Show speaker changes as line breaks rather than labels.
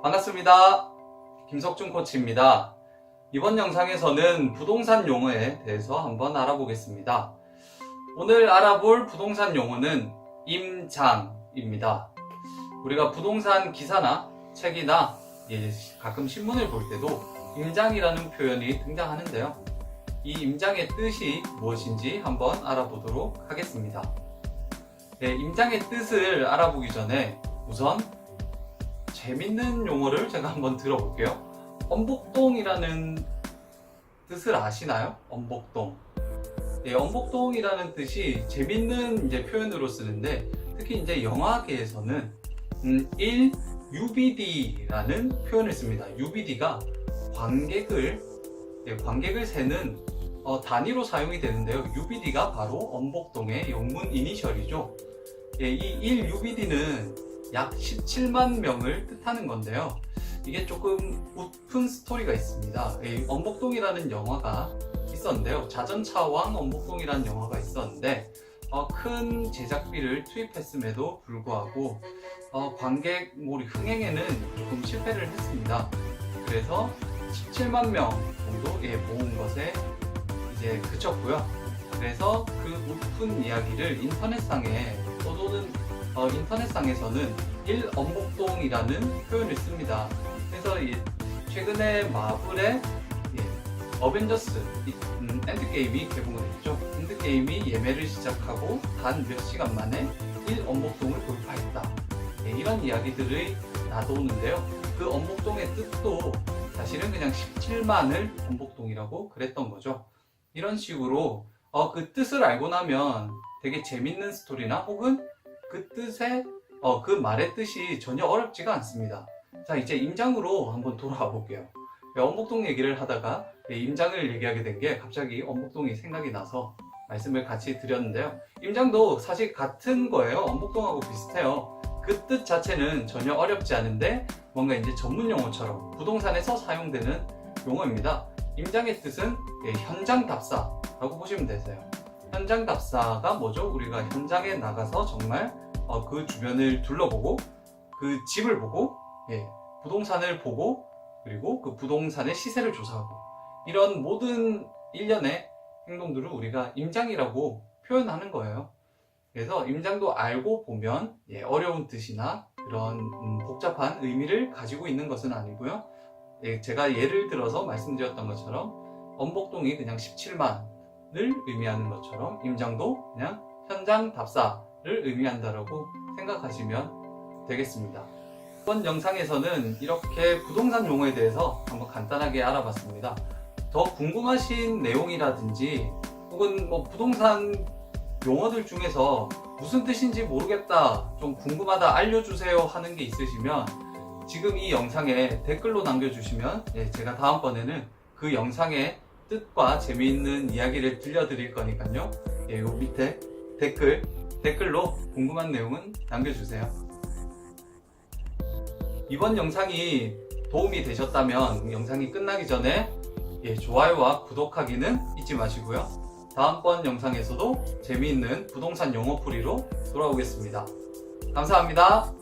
반갑습니다. 김석준 코치입니다. 이번 영상에서는 부동산 용어에 대해서 한번 알아보겠습니다. 오늘 알아볼 부동산 용어는 임장입니다. 우리가 부동산 기사나 책이나 예, 가끔 신문을 볼 때도 임장이라는 표현이 등장하는데요. 이 임장의 뜻이 무엇인지 한번 알아보도록 하겠습니다. 네, 임장의 뜻을 알아보기 전에 우선 재밌는 용어를 제가 한번 들어볼게요. 엄복동이라는 뜻을 아시나요? 엄복동. 예, 엄복동이라는 뜻이 재밌는 이제 표현으로 쓰는데 특히 이제 영화계에서는 음, 1 UBD라는 표현을 씁니다. UBD가 관객을 예, 관객을 세는 어, 단위로 사용이 되는데요. UBD가 바로 엄복동의 영문 이니셜이죠. 예, 이 1 UBD는 약 17만 명을 뜻하는 건데요. 이게 조금 웃픈 스토리가 있습니다. 이 엄복동이라는 영화가 있었는데요. 자전차왕 엄복동이라는 영화가 있었는데 어, 큰 제작비를 투입했음에도 불구하고 어, 관객몰이 흥행에는 조금 실패를 했습니다. 그래서 17만 명 정도 예, 모은 것에 이제 그쳤고요. 그래서 그 웃픈 이야기를 인터넷상에 떠도는 어, 인터넷상에서는 1엄복동이라는 표현을 씁니다. 그래서 이- 최근에 마블의 예, 어벤져스 이- 음, 엔드게임이 개봉을 했죠. 엔드게임이 예매를 시작하고 단 몇 시간 만에 1엄복동을 돌파했다. 예, 이런 이야기들이 나도는데요. 그 엄복동의 뜻도 사실은 그냥 17만을 엄복동이라고 그랬던 거죠. 이런 식으로 어, 그 뜻을 알고 나면 되게 재밌는 스토리나 혹은 그 뜻의 어, 그 말의 뜻이 전혀 어렵지가 않습니다. 자, 이제 임장으로 한번 돌아와 볼게요. 예, 엄복동 얘기를 하다가 예, 임장을 얘기하게 된 게 갑자기 엄복동이 생각이 나서 말씀을 같이 드렸는데요. 임장도 사실 같은 거예요. 엄복동하고 비슷해요. 그 뜻 자체는 전혀 어렵지 않은데 뭔가 이제 전문 용어처럼 부동산에서 사용되는 용어입니다. 임장의 뜻은 예, 현장 답사라고 보시면 되세요. 현장 답사가 뭐죠? 우리가 현장에 나가서 정말 어, 그 주변을 둘러보고 그 집을 보고 예, 부동산을 보고 그리고 그 부동산의 시세를 조사하고 이런 모든 일련의 행동들을 우리가 임장이라고 표현하는 거예요. 그래서 임장도 알고 보면 예, 어려운 뜻이나 그런 음, 복잡한 의미를 가지고 있는 것은 아니고요. 예, 제가 예를 들어서 말씀드렸던 것처럼 엄복동이 그냥 17만을 의미하는 것처럼 임장도 그냥 현장 답사 를 의미한다라고 생각하시면 되겠습니다. 이번 영상에서는 이렇게 부동산 용어에 대해서 한번 간단하게 알아봤습니다. 더 궁금하신 내용이라든지 혹은 뭐 부동산 용어들 중에서 무슨 뜻인지 모르겠다, 좀 궁금하다, 알려주세요 하는 게 있으시면 지금 이 영상에 댓글로 남겨주시면 예, 제가 다음번에는 그 영상의 뜻과 재미있는 이야기를 들려드릴 거니까요. 예, 요 밑에 댓글, 댓글로 궁금한 내용은 남겨주세요. 이번 영상이 도움이 되셨다면 영상이 끝나기 전에 예, 좋아요와 구독하기는 잊지 마시고요. 다음번 영상에서도 재미있는 부동산 용어 풀이로 돌아오겠습니다. 감사합니다.